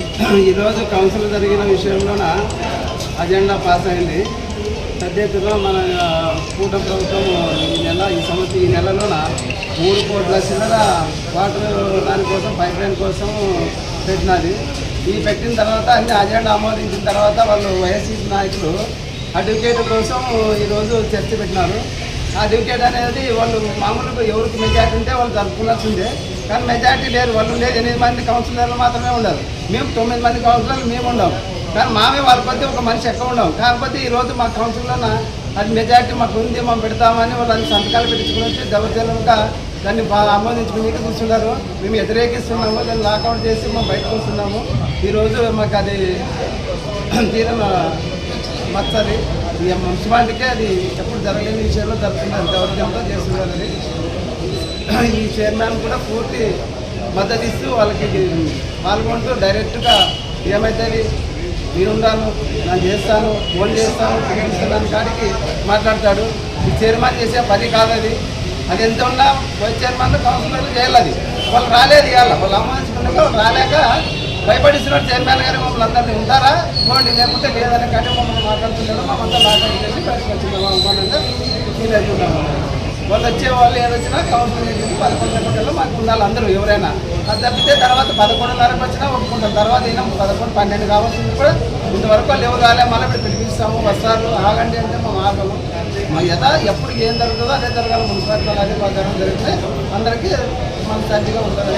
ఈరోజు కౌన్సిల్ జరిగిన విషయంలోన agenda pass అయింది. పెద్ద ఎత్తున మన కూట ప్రభుత్వం ఈ నెల ఈ సంవత్సరం ఈ నెలలోన మూడు కోట్ల చిల్లర వాటర్ దానికోసం పైప్ లైన్ కోసం పెట్టినది ఈ పెట్టిన తర్వాత అన్ని అజెండా ఆమోదించిన తర్వాత వాళ్ళు వైఎస్సీ నాయకులు అడ్వకేట్ కోసం ఈరోజు చర్చ పెట్టినారు. ఆ అడ్వకేట్ అనేది వాళ్ళు మామూలుగా ఎవరికి మెజార్టీ ఉంటే వాళ్ళు జరుపుకోవాల్సిందే కానీ మెజార్టీ లేరు వాళ్ళు లేదు ఎనిమిది మంది కౌన్సిలర్లు మాత్రమే ఉండరు. మేము తొమ్మిది మంది కౌన్సిలర్లు మేము ఉండవు కానీ మామే వాళ్ళ కొద్ది ఒక మనిషి ఎక్కువ ఉండవు. కాకపోతే ఈరోజు మా కౌన్సిలర్న అది మెజార్టీ మాకు ఉంది మేము పెడతామని వాళ్ళు సంతకాలు పెట్టించుకుని వచ్చి దౌర్జన్యంగా దాన్ని బాగా ఆమోదించుకుని కూర్చున్నారు మేము వ్యతిరేకిస్తున్నాము దాన్ని లాకౌట్ చేసి మేము బయటకు వస్తున్నాము. ఈరోజు మాకు అది తీరన మచ్చది. మున్సిపాలిటీకే అది ఎప్పుడు జరగలేని విషయంలో జరుగుతుంది. దౌర్జన్యంతో చేస్తున్నారు అది. ఈ చైర్మన్ కూడా పూర్తి మద్దతు ఇస్తూ వాళ్ళకి పాల్గొంటూ డైరెక్ట్గా ఏమైతే నేనున్నాను నేను చేస్తాను ఫోన్ చేస్తాను పిలిపిస్తున్నాను కాడికి మాట్లాడతాడు. ఈ చైర్మన్ చేసే పని కాదు అది అది ఎంత ఉన్నా వైస్ చైర్మన్ కౌన్సిలర్లు చేయాలి వాళ్ళు రాలేదు ఇవాళ. వాళ్ళు అమ్మాయించుకున్నాక వాళ్ళు రాలేక భయపడిస్తున్నారు చైర్మన్ గారు. మమ్మల్ని అందరినీ ఉంటారా? పోండి లేకపోతే లేదని కానీ మమ్మల్ని మాట్లాడుతున్నాడు మమ్మల్ని లాగా చేసి వచ్చిందా మమ్మల్ని ఫీల్ అవుతున్నాము వాళ్ళు వచ్చే వాళ్ళు ఏదొచ్చినా కౌన్సిల్ మీటింగ్ పదకొండు గంటల్లో మాకు ఉండాలి అందరూ ఎవరైనా. అది తప్పితే తర్వాత పదకొండున్నరకు వచ్చినా ఒప్పుకుంటాం. తర్వాత అయినా పదకొండు పన్నెండు కావాల్సింది కూడా ఇంతవరకు వాళ్ళు ఎవరు రాలే మళ్ళీ ఇప్పుడు పిలిపిస్తాము వస్తారు ఆగండి అంటే మా ఆగము. మా యథా ఎప్పుడు ఏం జరుగుతుందో అదే జరగాలి మున్సిపాలిటీ అదే ప్రకారం జరిగితే అందరికీ మన శాంతిగా ఉంటారు